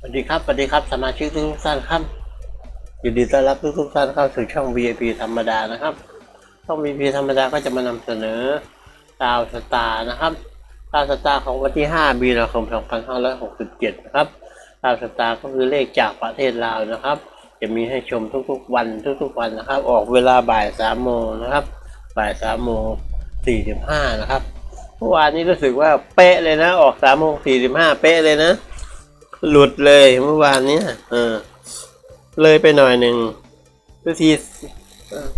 สวัสดีครับ สวัสดีครับ สมาชิกทุกท่านครับ ยินดีต้อนรับทุกๆท่านเข้าสู่ช่อง VIP ธรรมดานะครับ ช่อง VIP ธรรมดาก็จะมานำเสนอดาวสตาร์นะครับดาวสตาร์ของวันที่ 5 มีนาคม 2567 นะครับดาวสตาร์ก็คือเลขจากประเทศลาวนะครับ จะมีให้ชมทุกๆวันทุกๆวันนะครับ ออกเวลาบ่าย3โมงนะครับ บ่าย3โมง45นะครับ เมื่อวานนี้รู้สึกว่าเป๊ะเลยนะ ออก3โมง45 เป๊ะเลยนะ หลุดเลยเมื่อวานเนี้ยเออ เลยไปหน่อยหนึ่งทุกที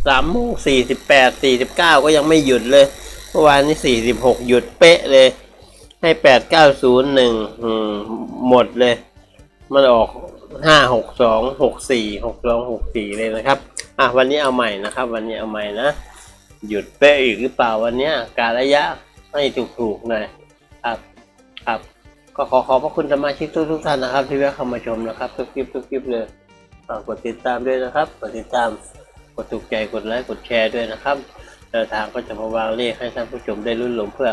สามโมงสี่สิบแปดสี่สิบเก้าก็ยังไม่หยุดเลย เมื่อวานนี้สี่สิบหกหยุดเป๊ะเลย ให้แปดเก้าศูนย์หนึ่งหมดเลย มันออกห้าหกสองหกสี่หกสองหกสี่เลยนะครับ อะวันนี้เอาใหม่นะครับ วันนี้เอาใหม่นะ หยุดเป๊ะอีกหรือเปล่าวันนี้การระยะให้ถูกๆหน่อยครับ ก็ขอขอบพระคุณสมาชิกทุกทุกท่านนะครับ ที่แวะเข้ามาชมนะครับทุกคลิปทุกคลิปเลยฝากกดติดตามด้วยนะครับ กดติดตามกดถูกใจกดไลค์กดแชร์ด้วยนะครับแนวทางก็จะมาวางเลขให้ท่านผู้ชมได้รุ่นหลงเพื่อ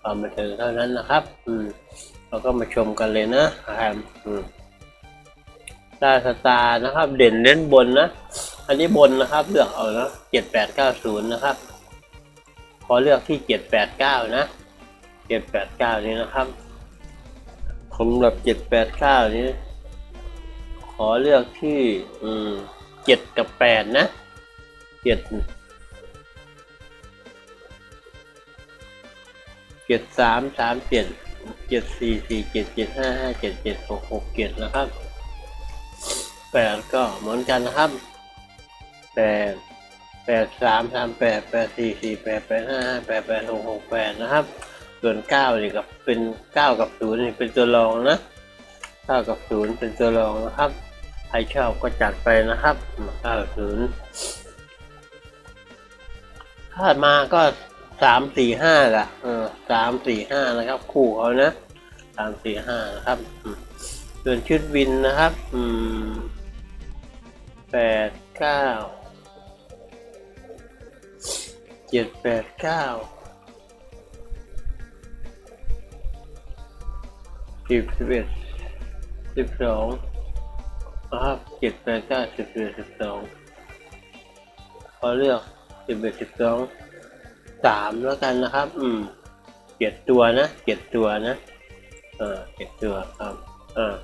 ความบันเทิงเท่านั้นนะครับ อืมเราก็มาชมกันเลยนะครับอืมดาสตาร์นะครับ เด่นเน้นบนนะ อันนี้บนนะครับ เลือกเอานะเจ็ดแปดเก้าศูนย์นะครับ ขอเลือกที่เจ็ดแปดเก้านะเจ็ดแปดเก้านี้นะครับ สำหรับเจ็ดแปดเก้านี้ ขอเลือกที่ อืมเจ็ดกับแปดนะเจ็ดเจ็ดสามสามเจ็ดเจ็ดสี่สี่เจ็ดเจ็ดห้าห้าเจ็ดเจ็ดหกหกเจ็ดนะครับแปดก็เหมือนกันนะครับแปดแปดสามสามแปดแปดสี่สี่แปดแปดห้าแปดแปดหกหกแปดนะครับ ส่วนเก้านี่กับเป็นเก้ากับศูนย์นี่เป็นตัวรองนะเก้ากับศูนย์เป็นตัวรองนะครับใครชอบก็จัดไปนะครับเก้าศูนย์ถ้ามาก็สามสี่ห้าละเออสามสี่ห้านะครับ คู่เขานะสามสี่ห้านะครับส่วนชุดวินนะครับ อืมแปดเก้าเจ็ดแปดเก้า สิบสิบเอ็ดสิบสองนะครับเจ็ดแปดเก้าสิบสิบเอ็ดสิบสองขอเลือกสิบเอ็ดสิบสองสามแล้วกันนะครับ อืมเจ็ดตัวนะเจ็ดตัวนะเออเจ็ดตัวครับเออ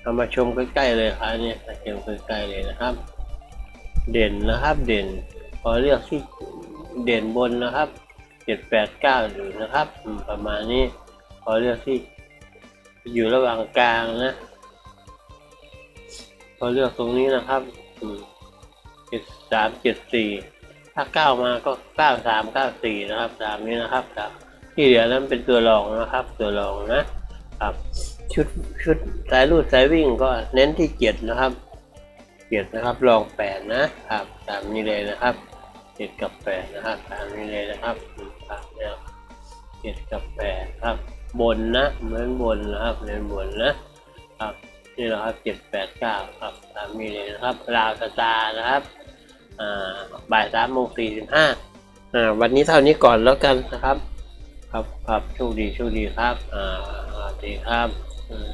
เอามาชมใกล้ๆเลยครับเนี่ยมาชมใกล้ๆเลยนะครับ เด่นนะครับ เด่นขอเลือกที่เด่นบนนะครับเจ็ดแปดเก้าอยู่นะครับอืมประมาณนี้ขอเลือกที่ อยู่ระหว่างกลางนะพอเลือกตรงนี้นะครับเจ็ดสามเจ็ดสี่ถ้าเก้ามาก็เก้าสามเก้าสี่นะครับสามนี้นะครับครับที่เหลือนั้นเป็นตัวรองนะครับ ตัวรองนะครับ ชุดชุดสายรูดสายวิ่งก็เน้นที่เจ็ดนะครับเจ็ดนะครับรองแปดนะครับ ตามนี้เลยนะครับเจ็ดกับแปดนะครับ ตามนี้เลยนะครับครับเนี่ยเจ็ดกับแปดครับ บนนะเหมือนบนนะครับเน้นบนนะครับนี่แหละครับเจ็ดแปดเก้าครับตามนี้เลยนะครับราวสตาร์นะครับอ่าบ่ายสามโมงสี่สิบห้าอ่าวันนี้เท่านี้ก่อนแล้วกันนะครับ ครับครับโชคดีโชคดีครับอ่าสวัสดีครับอืม